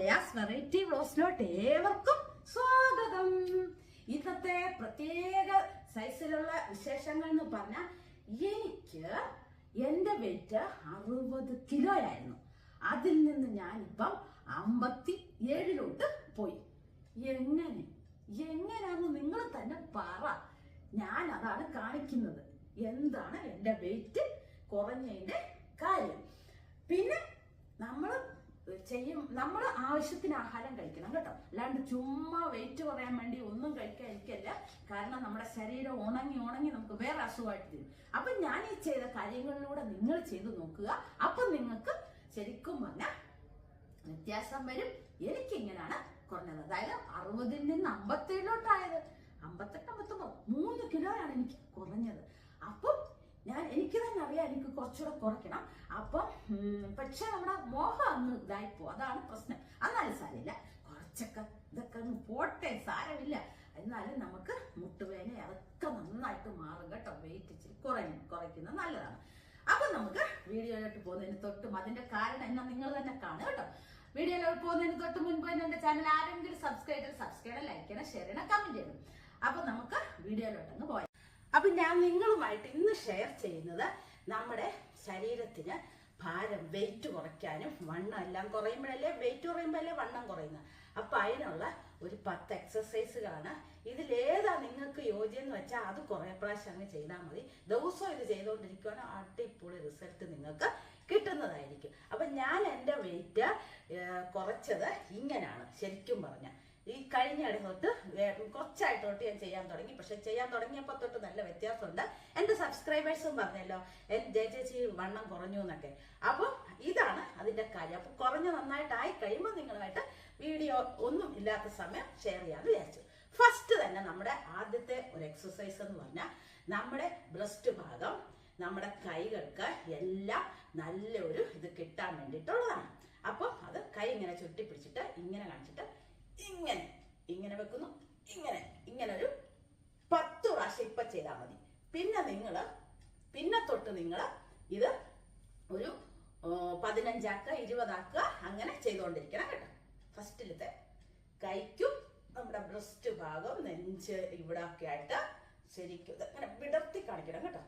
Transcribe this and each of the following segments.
Jaya's variety ബ്ലോസിലോട്ട് ഏവർക്കും സ്വാഗതം. ഇന്നത്തെ പ്രത്യേക സൈസിലുള്ള വിശേഷങ്ങൾ എന്ന് പറഞ്ഞാൽ എനിക്ക് എന്റെ വെയിറ്റ് അറുപത് കിലോ ആയിരുന്നു. അതിൽ നിന്ന് ഞാൻ ഞാനിപ്പം അമ്പത്തി ഏഴിലോട്ട് പോയി. എങ്ങനെ? എങ്ങനെയാന്ന് നിങ്ങൾ തന്നെ പറ. ഞാൻ അതാണ് കാണിക്കുന്നത്. എന്താണ് എന്റെ വെയിറ്റ് കുറഞ്ഞതിന്റെ കാര്യം. പിന്നെ നമ്മൾ ചെയ്യും. നമ്മൾ ആവശ്യത്തിന് ആഹാരം കഴിക്കണം കേട്ടോ. അല്ലാണ്ട് ചുമ്മാ വെയിറ്റ് കുറയാൻ വേണ്ടി ഒന്നും കഴിക്കാതിരിക്കല്ല കാരണം നമ്മുടെ ശരീരം ഉണങ്ങി ഉണങ്ങി നമുക്ക് വേറെ അസുഖമായിട്ട് തരും. അപ്പൊ ഞാൻ ഈ ചെയ്ത കാര്യങ്ങളിലൂടെ നിങ്ങൾ ചെയ്തു നോക്കുക. അപ്പൊ നിങ്ങൾക്ക് ശരിക്കും പറഞ്ഞാൽ വ്യത്യാസം വരും. എനിക്ക് ഇങ്ങനെയാണ് കുറഞ്ഞത്. അതായത് അറുപതിൽ നിന്ന് അമ്പത്തേഴിലോട്ടായത്. അമ്പത്തെട്ട് അമ്പത്തൊമ്പത് മൂന്ന് കിലോയാണ് എനിക്ക് കുറഞ്ഞത്. അപ്പം ഞാൻ എനിക്ക് തന്നെ അറിയാം എനിക്ക് കുറച്ചുകൂടെ കുറയ്ക്കണം. അപ്പം പക്ഷെ നമ്മുടെ മോഹം അങ്ങ് ഇതായിപ്പോ അതാണ് പ്രശ്നം. എന്നാലും സാരമില്ല. കുറച്ചൊക്കെ ഇതൊക്കെ അങ്ങ് പോട്ടെ സാരമില്ല. എന്നാലും നമുക്ക് മുട്ടുവേന അതൊക്കെ നന്നായിട്ട് മാറും കേട്ടോ. വെയിറ്റ് ഇച്ചിരി കുറയും കുറയ്ക്കുന്നത് നല്ലതാണ്. അപ്പൊ നമുക്ക് വീഡിയോയിലോട്ട് പോകുന്നതിന് തൊട്ടും അതിന്റെ കാരണം എന്നാ നിങ്ങൾ തന്നെ കാണുക കേട്ടോ. വീഡിയോയിലോട്ട് പോകുന്നതിന് തൊട്ട് മുൻപ് തന്നെ എന്റെ ചാനൽ ആരെങ്കിലും സബ്സ്ക്രൈബ് ചെയ്ത് സബ്സ്ക്രൈബ് ലൈക്ക് ചെയ്യണം ഷെയർ ചെയ്യണം കമന്റ് ചെയ്യണം. അപ്പൊ നമുക്ക് വീഡിയോയിലോട്ട് അങ്ങ് പോയാം അപ്പൊ ഞാൻ നിങ്ങളുമായിട്ട് ഇന്ന് ഷെയർ ചെയ്യുന്നത് നമ്മുടെ ശരീരത്തിന് ഭാരം വെയിറ്റ് കുറയ്ക്കാനും വണ്ണം എല്ലാം കുറയുമ്പോഴല്ലേ വെയിറ്റ് കുറയുമ്പോഴല്ലേ വണ്ണം കുറയുന്നത്? അപ്പൊ അതിനുള്ള ഒരു പത്ത് എക്സസൈസുകളാണ് ഇതിലേതാ നിങ്ങൾക്ക് യോജ്യം എന്ന് വെച്ചാൽ അത് കുറെ പ്രാവശ്യം അങ്ങ് ചെയ്താൽ മതി. ദിവസവും ഇത് ചെയ്തുകൊണ്ടിരിക്കുകയാണെങ്കിൽ അടിപൊളി റിസൾട്ട് നിങ്ങൾക്ക് കിട്ടുന്നതായിരിക്കും. അപ്പൊ ഞാൻ എന്റെ വെയിറ്റ് കുറച്ചത് ഇങ്ങനെയാണ് ശരിക്കും പറഞ്ഞാൽ. ഈ കഴിഞ്ഞ തൊട്ട് കുറച്ചായിട്ട് തൊട്ട് ഞാൻ ചെയ്യാൻ തുടങ്ങി. പക്ഷെ ചെയ്യാൻ തുടങ്ങിയപ്പോൾ തൊട്ട് നല്ല വ്യത്യാസമുണ്ട്. എന്റെ സബ്സ്ക്രൈബേഴ്സും പറഞ്ഞല്ലോ ജയ ചേച്ചി വണ്ണം കുറഞ്ഞു എന്നൊക്കെ. അപ്പം ഇതാണ് അതിന്റെ കാര്യം. അപ്പൊ കുറഞ്ഞ് നന്നായിട്ടായി കഴിയുമ്പോൾ നിങ്ങളുമായിട്ട് വീഡിയോ ഒന്നും ഇല്ലാത്ത സമയം ഷെയർ ചെയ്യാമെന്ന് വിചാരിച്ചു. ഫസ്റ്റ് തന്നെ നമ്മുടെ ആദ്യത്തെ ഒരു എക്സസൈസ് എന്ന് പറഞ്ഞാൽ നമ്മുടെ ബ്രസ്റ്റ് ഭാഗം നമ്മുടെ കൈകൾക്ക് എല്ലാം നല്ലൊരു ഇത് കിട്ടാൻ വേണ്ടിയിട്ടുള്ളതാണ്. അപ്പം അത് കൈ ഇങ്ങനെ ചുറ്റി പിടിച്ചിട്ട് ഇങ്ങനെ കാണിച്ചിട്ട് ഇങ്ങനെ. ഇങ്ങനെ വെക്കുന്നു. ഇങ്ങനെ. ഇങ്ങനെ ഒരു പത്ത് പ്രാവശ്യം ഇപ്പൊ ചെയ്താൽ മതി. പിന്നെ നിങ്ങൾ പിന്നെ തൊട്ട് നിങ്ങൾ ഇത് ഒരു പതിനഞ്ചാക്കുക ഇരുപതാക്കുക അങ്ങനെ ചെയ്തുകൊണ്ടിരിക്കണം കേട്ടോ. ഫസ്റ്റിലത്തെ കൈക്കും നമ്മുടെ ബ്രസ്റ്റ് ഭാഗം നെഞ്ച് ഇവിടെ ഒക്കെ ആയിട്ട് ശരിക്കും അങ്ങനെ വിടർത്തി കാണിക്കണം കേട്ടോ.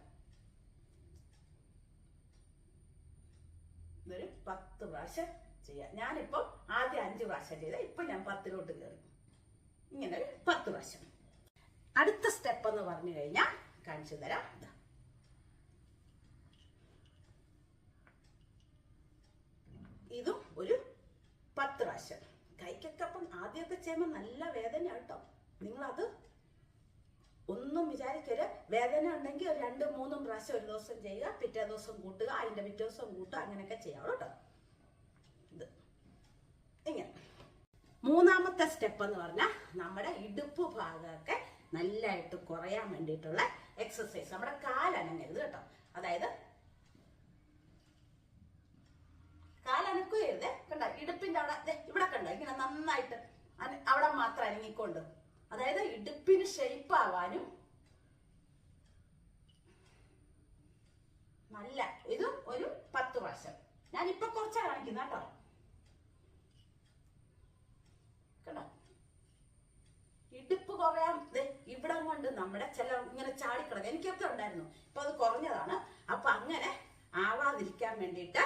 ഇതൊരു പത്ത് പ്രാവശ്യം ചെയ്യാം. ഞാനിപ്പം ആദ്യം അഞ്ച് പ്രാവശ്യം ചെയ്ത ഇപ്പൊ ഞാൻ പത്തിലോട്ട് കയറി ഇങ്ങനെ പത്ത് പ്രാവശ്യം. അടുത്ത സ്റ്റെപ്പ് എന്ന് പറഞ്ഞു കഴിഞ്ഞാൽ കാണിച്ചു തരാം. ഇതും ഒരു പത്ത് പ്രാവശ്യം. കൈക്കൊക്കെ അപ്പം ആദ്യമൊക്കെ ചെയ്യുമ്പോൾ നല്ല വേദന കേട്ടോ. നിങ്ങളത് ഒന്നും വിചാരിക്കരുത്. വേദന ഉണ്ടെങ്കിൽ ഒരു രണ്ടും മൂന്നും പ്രാവശ്യം ഒരു ദിവസം ചെയ്യുക പിറ്റേ ദിവസം കൂട്ടുക അതിന്റെ പിറ്റേ ദിവസം കൂട്ടുക അങ്ങനെയൊക്കെ ചെയ്യാവുള്ളൂ കേട്ടോ ഇത് ഇങ്ങനെ മൂന്നാമത്തെ സ്റ്റെപ്പ് എന്ന് പറഞ്ഞാൽ നമ്മുടെ ഇടുപ്പ് ഭാഗമൊക്കെ നല്ലതായിട്ട് കുറയാൻ വേണ്ടിയിട്ടുള്ള എക്സസൈസ് നമ്മുടെ കാലനങ്ങരുത് കേട്ടോ. അതായത് കാലനക്കുകയരുത് കണ്ട? ഇടുപ്പിന്റെ അവിടെ ഇവിടെ കണ്ടോ? ഇങ്ങനെ നന്നായിട്ട് അവിടെ മാത്രം അനങ്ങിക്കൊണ്ട്. അതായത് ഇടുപ്പിന് ഷേപ്പ് ആവാനും നല്ല ഇത് ഒരു പത്ത് പ്രാവശ്യം. ഞാൻ ഇപ്പൊ കുറച്ചാ കാണിക്കുന്ന കേട്ടോ. കണ്ടോ ഇടുപ്പ് കുറയാൻ ഇവിടെ കൊണ്ട് നമ്മുടെ ചില ഇങ്ങനെ ചാടിക്കിടക്കുക എനിക്കൊക്കെ ഉണ്ടായിരുന്നു. ഇപ്പൊ അത് കുറഞ്ഞതാണ്. അപ്പൊ അങ്ങനെ ആവാതിരിക്കാൻ വേണ്ടിയിട്ട്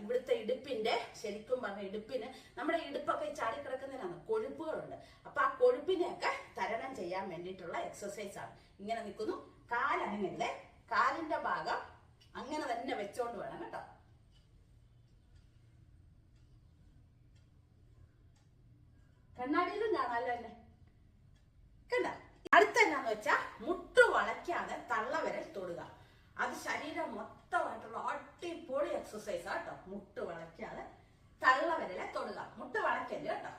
ഇവിടുത്തെ ഇടുപ്പിന്റെ ശരിക്കും പറഞ്ഞ ഇടുപ്പിന് നമ്മുടെ ഇടുപ്പൊക്കെ ചാടി ചാടിക്കിടക്കുന്നതിനാണ് കൊഴുപ്പുകളുണ്ട്. അപ്പൊ ആ കൊഴുപ്പിനെയൊക്കെ തരണം ചെയ്യാൻ വേണ്ടിയിട്ടുള്ള എക്സസൈസ് ആണ്. ഇങ്ങനെ നിൽക്കുന്നു. കാലനങ്ങല്ലേ കാലിന്റെ ഭാഗം അങ്ങനെ തന്നെ വെച്ചോണ്ട് വേണം കേട്ടോ. കണ്ണാടിയിലും കാണാമല്ലോ കണ്ട? അടുത്ത എന്നാന്ന് വെച്ചാ മുട്ട് വളയ്ക്കാതെ വരെ തൊടുക. അത് ശരീരം മൊത്തമായിട്ടുള്ള അടിപൊളി എക്സസൈസ് കേട്ടോ. മുട്ട് വളയ്ക്കാതെ തള്ളവിരലെ തൊടുക. മുട്ട് വളയ്ക്കൽ കേട്ടോ.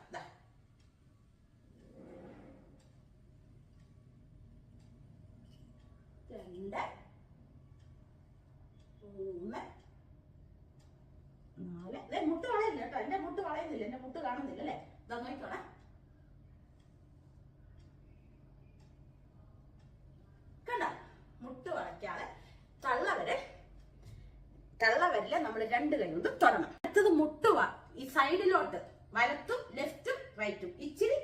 രണ്ട് മൂന്ന് നാല്. മുട്ട് വളയുന്നില്ല കേട്ടോ. എന്റെ മുട്ട് വളയുന്നില്ല. എന്റെ മുട്ട് കാണുന്നില്ല അല്ലേ? ഇതാ സൈഡിൽ നമ്മൾ രണ്ട് കൈ കൊണ്ട് തൊടണം. അടുത്തത് മുട്ടുക ഈ സൈഡിലോട്ട് വലത്തും ലെഫ്റ്റും റൈറ്റും. ഇച്ചിരി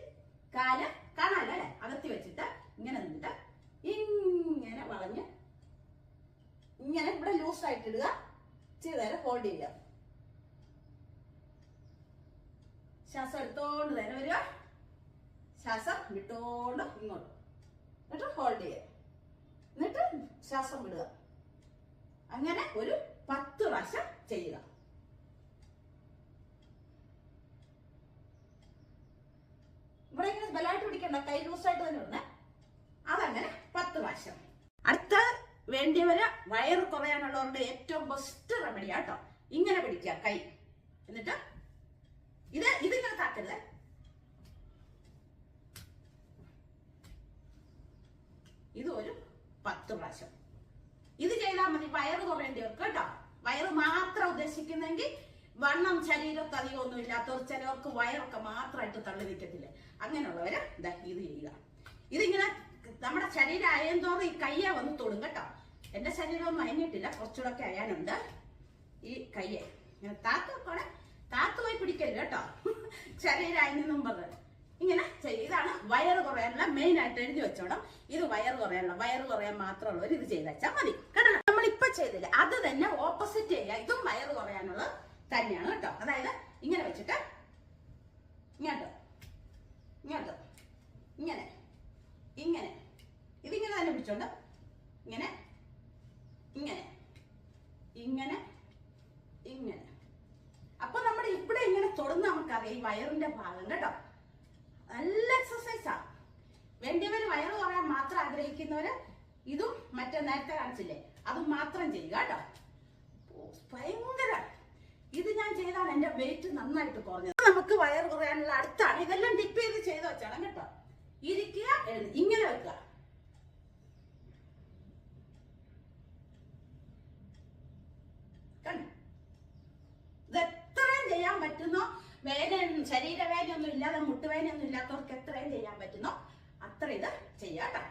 കാൽ കാണാല്ല അല്ലെ? അകത്തി വെച്ചിട്ട് ഇങ്ങനെ നിന്നിട്ട് ഇങ്ങനെ വളഞ്ഞ് ഇങ്ങനെ ഇവിടെ ലൂസ് ആയിട്ട് ഇടുക. ഇച്ചിരി നേരം ഹോൾഡ് ചെയ്യുക. ശ്വാസം എടുത്തോണ്ട് നേരെ വരിക. ശ്വാസം വിട്ടോണ്ട് ഇങ്ങോട്ട്. എന്നിട്ട് ഹോൾഡ് ചെയ്യുക. എന്നിട്ട് ശ്വാസം വിടുക. അങ്ങനെ ഒരു പത്ത് പ്രാവശ്യം ചെയ്യുക. ഇവിടെ ഇങ്ങനെ ബലമായിട്ട് പിടിക്കണ്ട കൈ ലൂസായിട്ട് തന്നെ ഇടണേ അതങ്ങനെ പത്ത് പ്രാവശ്യം. അടുത്ത വേണ്ടിയവര് വയറ് കുറയാനുള്ളവരുടെ ഏറ്റവും ബെസ്റ്റ് റെമഡി ആട്ടോ ഇങ്ങനെ പിടിക്കുക കൈ. എന്നിട്ട് ഇത് ഇതിങ്ങനെ താക്കരുത്. ഇത് ഒരു പത്ത് പ്രാവശ്യം. ഇത് ചെയ്താൽ മതി. വയറ് കുറയേണ്ടിയവർക്ക് കേട്ടോ. വയറ് മാത്രം ഉദ്ദേശിക്കുന്നെങ്കിൽ വണ്ണം ശരീരത്ത് അധികം ഒന്നും ഇല്ലാത്തവർ ചിലവർക്ക് വയറൊക്കെ മാത്രമായിട്ട് തള്ളി നിൽക്കത്തില്ലേ? അങ്ങനെയുള്ളവര് ഇതാ ഇത് ചെയ്യുക. ഇതിങ്ങനെ നമ്മുടെ ശരീരം അയന്തോറും ഈ കയ്യെ വന്ന് തൊടും കേട്ടോ. എന്റെ ശരീരമൊന്നും അയഞ്ഞിട്ടില്ല. കുറച്ചുകൂടെ ഒക്കെ അയാനുണ്ട്. ഈ കയ്യെ. ഇങ്ങനെ താത്ത് താത്ത് പോയി പിടിക്കരുത് കേട്ടോ. ശരീരം അയഞ്ഞെന്നും പറഞ്ഞത് ഇങ്ങനെ ചെയ്യും ഇതാണ് വയറ് കുറയാനുള്ള മെയിൻ ആയിട്ട് എഴുതി വെച്ചോണം. ഇത് വയറ് കുറയാനുള്ള വയറ് കുറയാൻ മാത്രമുള്ളവർ ഇത് ചെയ്ത് വെച്ചാൽ മതി. കേട്ടോ നമ്മൾ ഇപ്പൊ ചെയ്തില്ല അത് തന്നെ ഓപ്പോസിറ്റ് ചെയ്യുക ഇതും വയറ് കുറയാനുള്ള തന്നെയാണ് കേട്ടോ. അതായത് ഇങ്ങനെ വെച്ചിട്ട് ഇങ്ങോട്ട് ഇങ്ങോട്ട് ഇങ്ങനെ ഇങ്ങനെ. ഇതിങ്ങനെ തന്നെ പിടിച്ചോണ്ട് ഇങ്ങനെ ഇങ്ങനെ ഇങ്ങനെ ഇങ്ങനെ. അപ്പൊ നമ്മൾ ഇവിടെ ഇങ്ങനെ തൊടുന്ന നമുക്കറിയാം ഈ വയറിന്റെ ഭാഗം കേട്ടോ. നല്ല എക്സസൈസാണ് വേണ്ടിയവർ വയറ് കുറയാൻ മാത്രം ആഗ്രഹിക്കുന്നവര് ഇതും മറ്റേ നേരത്തെ കാണിച്ചില്ലേ? അതും മാത്രം ചെയ്യുക കേട്ടോ. ഭയങ്കര. ഇത് ഞാൻ ചെയ്താണ് എന്റെ വെയിറ്റ് നന്നായിട്ട് കുറഞ്ഞത്. നമുക്ക് വയറ് കുറയാനുള്ള അടുത്താണ്. ഇതെല്ലാം ഡിപ്പ് ചെയ്ത് ചെയ്ത് വെച്ചാണ് കേട്ടോ. ഇരിക്കുക ഇങ്ങനെ വെക്കുക കണ്ടോ ഇത് എത്രയും ചെയ്യാൻ പറ്റുന്നോ വേദന ശരീരവേദനയൊന്നും ഇല്ലാതെ മുട്ടുവേദനയൊന്നും ഇല്ലാത്തവർക്ക് എത്രയും ചെയ്യാൻ പറ്റുന്നോ? അത്ര ഇത് ചെയ്യാട്ടോ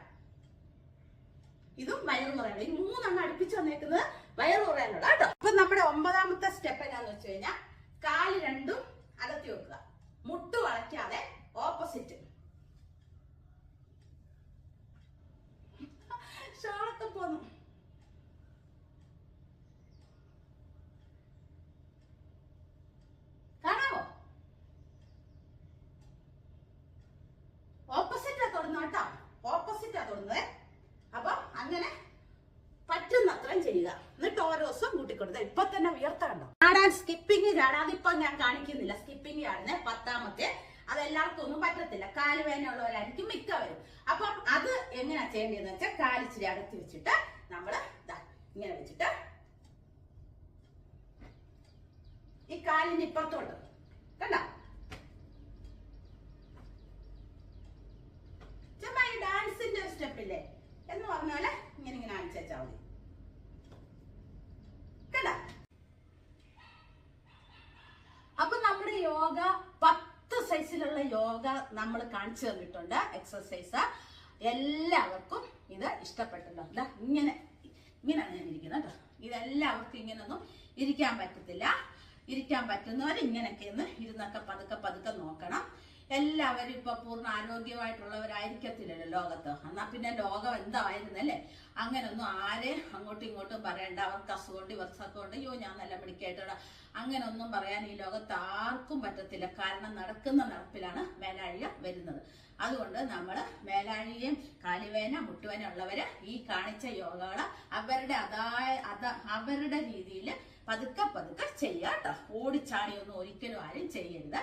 ഇതും വയറ് കുറയണം ഈ മൂന്നെണ്ണം അടുപ്പിച്ച് വന്നേക്കുന്നത് വയറ് കേട്ടോ. കേട്ടോ അപ്പൊ നമ്മുടെ ഒമ്പതാമത്തെ സ്റ്റെപ്പ് എന്നാന്ന് വെച്ച് കഴിഞ്ഞാൽ കാൽ രണ്ടും അകത്തി വെക്കുക മുട്ട് വളയ്ക്കാതെ ഓപ്പോസിറ്റ് ഷോളൊക്കെ പോന്നു കാണാവോ ഓപ്പോസിറ്റാ തൊടുന്ന കേട്ടോ ഓപ്പോസിറ്റാ തൊടുന്നത് അപ്പൊ അങ്ങനെ പറ്റുന്നത്രയും ചെയ്യുക എന്നിട്ട് ഓരോ കൂട്ടിക്കൊടുത്ത ഇപ്പൊ തന്നെ ഉയർത്ത കണ്ടോ ചാടാൻ സ്കിപ്പിംഗ് ചാടാതെ ഇപ്പൊ ഞാൻ കാണിക്കുന്നില്ല. സ്കിപ്പിംഗ് ചാടുന്ന പത്താമത്തെ. അത് എല്ലാവർക്കും ഒന്നും പറ്റത്തില്ല. കാൽ വേദനയുള്ളവരായിരിക്കും മിക്കവരും. അപ്പം അത് എങ്ങനെയാ ചെയ്യേണ്ടതെന്ന് വെച്ചാൽ കാലിച്ചിരി അകത്തി വെച്ചിട്ട് നമ്മൾ ഇങ്ങനെ വെച്ചിട്ട് ഈ കാലിന് ഇപ്പുറത്തോട്ട് കണ്ടോ ചുമ്മാ ഈ ഡാൻസിന്റെ ഒരു സ്റ്റെപ്പ് ഇല്ലേ എന്ന് പറഞ്ഞ പോലെ ഇങ്ങനെ ഇങ്ങനെ കാണിച്ചു വെച്ചാൽ മതി കണ്ടോ അപ്പൊ നമ്മുടെ യോഗ പത്ത് സൈസിലുള്ള യോഗ നമ്മൾ കാണിച്ചു തന്നിട്ടുണ്ട് എക്സസൈസ് എല്ലാവർക്കും ഇത് ഇഷ്ടപ്പെട്ടിട്ടുണ്ട്. ഇങ്ങനെ ഇങ്ങനെയാണ് ഞാൻ ഇരിക്കുന്നത് കേട്ടോ. ഇതെല്ലാവർക്കും ഇങ്ങനൊന്നും ഇരിക്കാൻ പറ്റത്തില്ല. ഇരിക്കാൻ പറ്റുന്നവർ ഇങ്ങനെയൊക്കെ ഒന്ന് ഇരുന്നൊക്കെ പതുക്കെ പതുക്കെ നോക്കണം. എല്ലാവരും ഇപ്പൊ പൂർണ ആരോഗ്യമായിട്ടുള്ളവരായിരിക്കത്തില്ലല്ലോ ലോകത്ത്. എന്നാ പിന്നെ ലോകം എന്തായിരുന്നല്ലേ അങ്ങനൊന്നും ആരെ അങ്ങോട്ടും ഇങ്ങോട്ടും പറയണ്ട. അവർക്ക് അസുഖമുണ്ട് ഇവർക്ക് അസുഖമുണ്ട് അയ്യോ ഞാൻ നല്ല മിടിക്കായിട്ടാണ് അങ്ങനൊന്നും പറയാൻ ഈ ലോകത്ത് ആർക്കും പറ്റത്തില്ല. കാരണം നടക്കുന്ന നടപ്പിലാണ് മേലാഴിക വരുന്നത്. അതുകൊണ്ട് നമ്മൾ മേലാഴിയും കാലുവേന മുട്ടുവേന ഉള്ളവര് ഈ കാണിച്ച യോഗകൾ അവരുടെ അതായ അത അവരുടെ രീതിയിൽ പതുക്കെ പതുക്കെ ചെയ്യാട്ടോ. ഓടിച്ചാടിയൊന്നും ഒരിക്കലും ആരും ചെയ്യരുത്.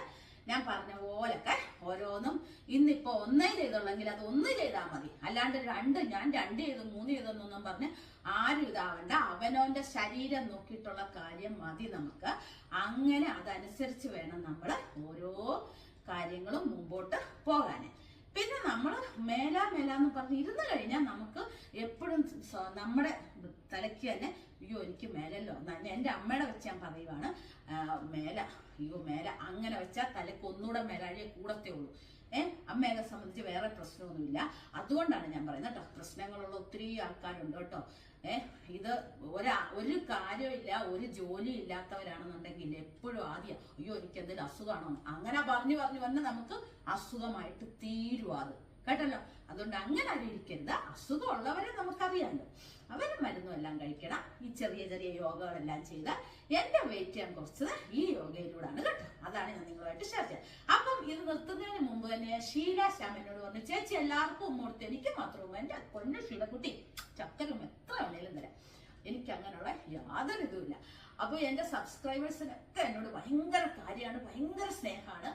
ഞാൻ പറഞ്ഞ പോലൊക്കെ ഓരോന്നും ഇന്നിപ്പോ ഒന്നേ ചെയ്തുള്ളെങ്കിൽ അത് ഒന്ന് ചെയ്താൽ മതി. അല്ലാണ്ട് രണ്ട് ഞാൻ രണ്ട് ചെയ്തു മൂന്ന് ചെയ്തെന്നൊന്നും പറഞ്ഞ് ആരും ഇതാവണ്ട. അവനോന്റെ ശരീരം നോക്കിയിട്ടുള്ള കാര്യം മതി നമുക്ക്. അങ്ങനെ അതനുസരിച്ച് വേണം നമ്മൾ ഓരോ കാര്യങ്ങളും മുമ്പോട്ട് പോകാൻ പിന്നെ നമ്മൾ മേലാ മേലാന്ന് പറഞ്ഞ് ഇരുന്ന് കഴിഞ്ഞാൽ നമുക്ക് എപ്പോഴും നമ്മുടെ തലയ്ക്ക് തന്നെ അയ്യോ എനിക്ക് മേലല്ലോ. എന്റെ അമ്മയുടെ വെച്ച് ഞാൻ പറയുവാണ്. മേല. അയ്യോ മേല. അങ്ങനെ വെച്ചാൽ തലക്ക് ഒന്നുകൂടെ മേലാഴിയെ കൂടത്തേ ഉള്ളൂ. ഏഹ് അമ്മയെ സംബന്ധിച്ച് വേറെ പ്രശ്നമൊന്നുമില്ല. അതുകൊണ്ടാണ് ഞാൻ പറയുന്നത് കേട്ടോ. പ്രശ്നങ്ങളുള്ള ഒത്തിരി ആൾക്കാരുണ്ട് കേട്ടോ. ഏഹ് ഇത് ഒരാ ഒരു കാര്യമില്ല ഒരു ജോലി ഇല്ലാത്തവരാണെന്നുണ്ടെങ്കിൽ എപ്പോഴും ആദ്യം അയ്യോ എനിക്ക് എന്തെങ്കിലും അസുഖമാണോ അങ്ങനെ പറഞ്ഞു പറഞ്ഞു പറഞ്ഞ് നമുക്ക് അസുഖമായിട്ട് തീരും അത്. കേട്ടല്ലോ? അതുകൊണ്ട് അങ്ങനെ ഇരിക്കരുത് അസുഖമുള്ളവരെ നമുക്കറിയാമല്ലോ അവരും മരുന്നും എല്ലാം കഴിക്കണം. ഈ ചെറിയ ചെറിയ യോഗകളെല്ലാം ചെയ്ത് എന്റെ വെയിറ്റ് ഞാൻ കുറച്ചത് ഈ യോഗയിലൂടെയാണ് കേട്ടോ. അതാണ് ഞാൻ നിങ്ങളുമായിട്ട് ഷെയർ ചെയ്യുന്നത് ഇത് നിർത്തുന്നതിന് മുമ്പ് തന്നെ ഷീല ശ്യാം എന്നോട് പറഞ്ഞു ചേച്ചി എല്ലാവർക്കും ഉമ്മോടുത്ത് എനിക്ക് മാത്രവും എന്റെ പൊന്നു ഷീലക്കുട്ടി ചക്കരും എത്ര വേണേലും തരാം. എനിക്ക് അങ്ങനെയുള്ള യാതൊരു ഇതുമില്ല. അപ്പൊ എന്റെ സബ്സ്ക്രൈബേഴ്സിനൊക്കെ എന്നോട് ഭയങ്കര കാര്യമാണ് ഭയങ്കര സ്നേഹമാണ്.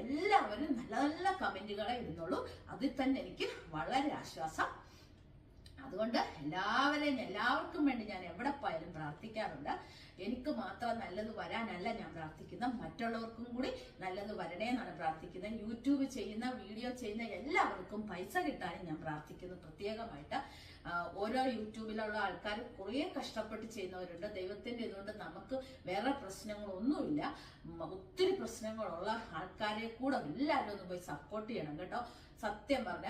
എല്ലാവരും നല്ല നല്ല കമന്റുകളെ ഇടുന്നുള്ളൂ. അതിൽ തന്നെ എനിക്ക് വളരെ ആശ്വാസം അതുകൊണ്ട് എല്ലാവരെയും എല്ലാവർക്കും വേണ്ടി ഞാൻ എവിടെ പോയാലും പ്രാർത്ഥിക്കാറുണ്ട്. എനിക്ക് മാത്രം നല്ലത് വരാനല്ല ഞാൻ പ്രാർത്ഥിക്കുന്നത്. മറ്റുള്ളവർക്കും കൂടി നല്ലത് വരണേ എന്നാണ് പ്രാർത്ഥിക്കുന്നത്. യൂട്യൂബ് ചെയ്യുന്ന വീഡിയോ ചെയ്യുന്ന എല്ലാവർക്കും പൈസ കിട്ടാനും ഞാൻ പ്രാർത്ഥിക്കുന്നു പ്രത്യേകമായിട്ട്. ഓരോ യൂട്യൂബിലുള്ള ആൾക്കാർ കുറേ കഷ്ടപ്പെട്ട് ചെയ്യുന്നവരുണ്ട്. ദൈവത്തിന്റെ ഇതുകൊണ്ട് നമുക്ക് വേറെ പ്രശ്നങ്ങളൊന്നുമില്ല. ഒത്തിരി പ്രശ്നങ്ങളുള്ള ആൾക്കാരെ കൂടെ എല്ലാവരും ഒന്ന് പോയി സപ്പോർട്ട് ചെയ്യണം കേട്ടോ. സത്യം പറഞ്ഞ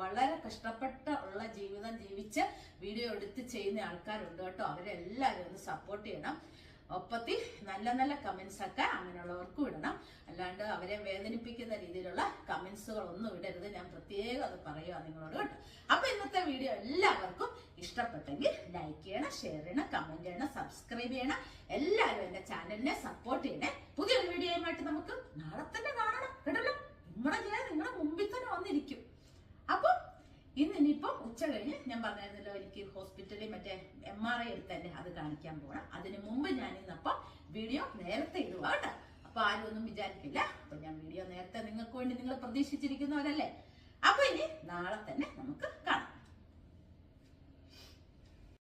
വളരെ കഷ്ടപ്പെട്ട ഉള്ള ജീവിതം ജീവിച്ച് വീഡിയോ എടുത്ത് ചെയ്യുന്ന ആൾക്കാരുണ്ട് കേട്ടോ. അവരെല്ലാവരും ഒന്ന് സപ്പോർട്ട് ചെയ്യണം. ഒപ്പത്തി നല്ല നല്ല കമന്റ്സ് ഒക്കെ അങ്ങനെയുള്ളവർക്കും ഇടണം. അല്ലാണ്ട് അവരെ വേദനിപ്പിക്കുന്ന രീതിയിലുള്ള കമന്റ്സുകൾ ഒന്നും ഇടരുത്. ഞാൻ പ്രത്യേകം അത് പറയുക നിങ്ങളോട് കേട്ടോ. അപ്പൊ ഇന്നത്തെ വീഡിയോ എല്ലാവർക്കും ഇഷ്ടപ്പെട്ടെങ്കിൽ ലൈക്ക് ചെയ്യണം ഷെയർ ചെയ്യണം കമന്റ് ചെയ്യണം സബ്സ്ക്രൈബ് ചെയ്യണം. എല്ലാവരും എന്റെ ചാനലിനെ സപ്പോർട്ട് ചെയ്യണേ. പുതിയൊരു വീഡിയോയുമായിട്ട് നമുക്ക് നാളെ തന്നെ കാണണം കേട്ടല്ലോ നിങ്ങളെ ഞാൻ നിങ്ങളുടെ മുമ്പിൽ തന്നെ വന്നിരിക്കും അപ്പം ഇന്ന് ഇനിയിപ്പം ഉച്ച കഴിഞ്ഞ് ഞാൻ പറഞ്ഞായിരുന്നല്ലോ എനിക്ക് ഹോസ്പിറ്റലിൽ മറ്റേ എം ആർ ഐ എടുത്തല്ലേ അത് കാണിക്കാൻ പോകണം അതിന് മുമ്പ് ഞാൻ ഇന്നപ്പം വീഡിയോ നേരത്തെ ഇടുക കേട്ടോ. അപ്പൊ ആരും ഒന്നും വിചാരിക്കില്ല. അപ്പൊ ഞാൻ വീഡിയോ നേരത്തെ നിങ്ങൾക്ക് വേണ്ടി നിങ്ങൾ പ്രതീക്ഷിച്ചിരിക്കുന്നവരല്ലേ? അപ്പൊ ഇനി നാളെ തന്നെ നമുക്ക് കാണാം.